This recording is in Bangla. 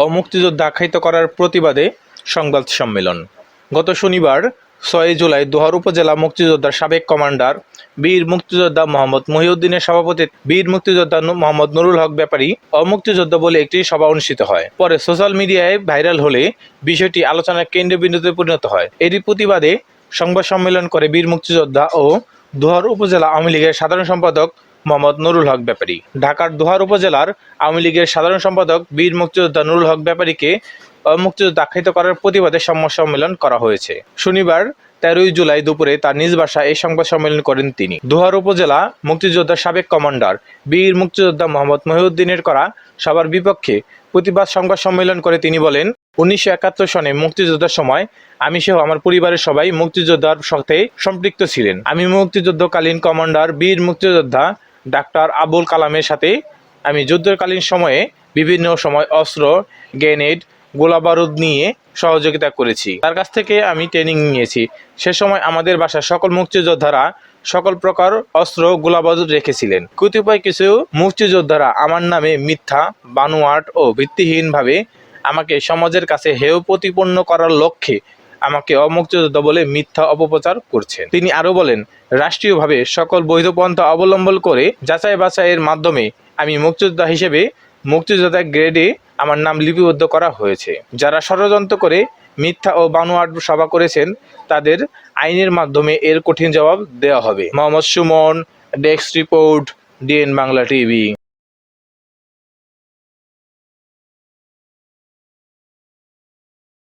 ও মুক্তিযোদ্ধা আখ্যায়িত করার প্রতিবাদে সংবাদ সম্মেলন। গত শনিবার, ছয় জুলাই দোহার উপজেলা মুক্তিযোদ্ধার সাবেক কমান্ডার, বীর মুক্তিযোদ্ধা মোহাম্মদ মহিউদ্দিনের সভাপতি, বীর মুক্তিযোদ্ধা মোহাম্মদ নুরুল হক ব্যাপারী অমুক্তিযোদ্ধা বলে একটি সভা অনুষ্ঠিত হয়। পরে সোশ্যাল মিডিয়ায় ভাইরাল হলে বিষয়টি আলোচনার কেন্দ্রবিন্দুতে পরিণত হয়। এরই প্রতিবাদে সংবাদ সম্মেলন করে বীর মুক্তিযোদ্ধা ও দোহার উপজেলা আওয়ামী লীগের সাধারণ সম্পাদক মোহাম্মদ নুরুল হক ব্যাপারী। ঢাকার দোহার উপজেলার আওয়ামী লীগের সাধারণ সম্পাদক বীর মুক্তিযোদ্ধা নুরুল হক ব্যাপারীকে মুক্তিযুদ্ধ আখ্যায়িত করার প্রতিবাদে সংবাদ সম্মেলন করা হয়েছে। শনিবার তেরোই জুলাই দুপুরে তার নিজ বাসায় এই সংবাদ সম্মেলন করেন তিনি। দোহার উপজেলা মুক্তিযোদ্ধার সাবেক কমান্ডার বীর মুক্তিযোদ্ধা মোহাম্মদ মহিউদ্দিনের করা সবার বিপক্ষে প্রতিবাদ সংবাদ সম্মেলন করে তিনি বলেন, উনিশশো একাত্তর সনে মুক্তিযোদ্ধার সময় আমি সহ আমার পরিবারের সবাই মুক্তিযোদ্ধার সাথে সম্পৃক্ত ছিলেন। আমি মুক্তিযুদ্ধকালীন কমান্ডার বীর মুক্তিযোদ্ধা ডাক্তার আবুল কালামের সাথে আমি যুদ্ধকালীন সময়ে বিভিন্ন সময় অস্ত্র, গ্রেনেড, গোলাবারুদ নিয়ে সহযোগিতা করেছি। তার কাছ থেকে আমি ট্রেনিং নিয়েছি। সে সময় আমাদের বাসায় সকল মুক্তিযোদ্ধারা সকল প্রকার অস্ত্র, গোলাবারুদ রেখেছিলেন। কতিপয় কিছু মুক্তিযোদ্ধারা আমার নামে মিথ্যা, বানোয়াট ও ভিত্তিহীনভাবে আমাকে সমাজের কাছে হেয় প্রতিপন্ন করার লক্ষ্যে আমাকে অমুক্তিযোদ্ধা বলে মিথ্যা অপপ্রচার করছেন। তিনি আরও বলেন, রাষ্ট্রীয়ভাবে সকল বৈধ পন্থা অবলম্বন করে যাচাই বাছাইয়ের মাধ্যমে আমি মুক্তিযোদ্ধা হিসেবে মুক্তিযোদ্ধা গ্রেডে আমার নাম লিপিবদ্ধ করা হয়েছে। যারা ষড়যন্ত্র করে মিথ্যা ও বানোয়াট সভা করেছেন, তাদের আইনের মাধ্যমে এর কঠিন জবাব দেওয়া হবে। Mohammad Suman, desk report, DN Bangla TV.